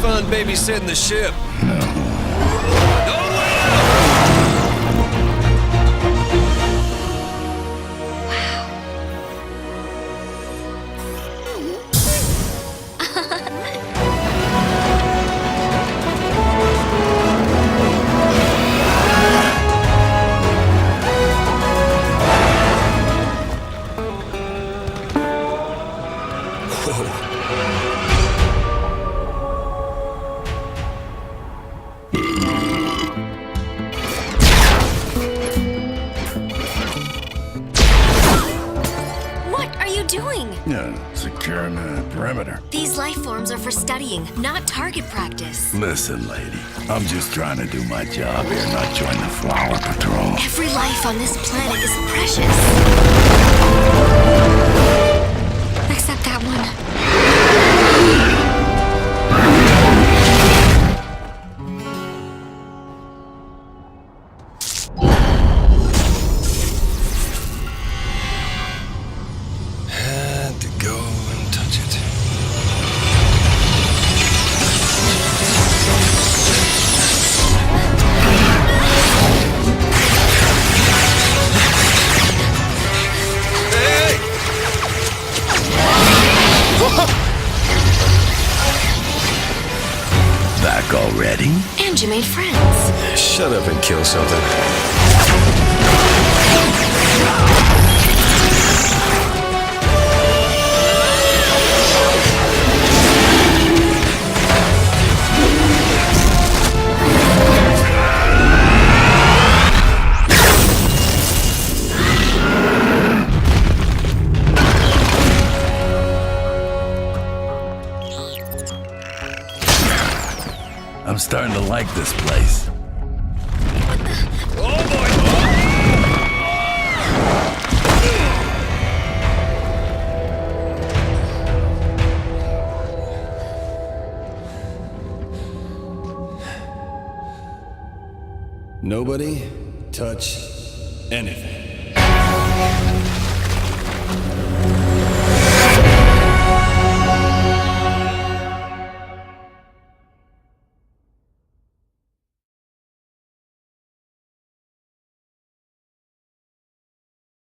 fun babysitting the ship. No. No! Whoa. Doing? Yeah, securing the perimeter. These life forms are for studying, not target practice. Listen, lady, I'm just trying to do my job here, not join the flower patrol. Every life on this planet is precious. Back already? And you made friends. Shut up and kill something. I'm starting to like this place. Oh boy! Nobody touch anything.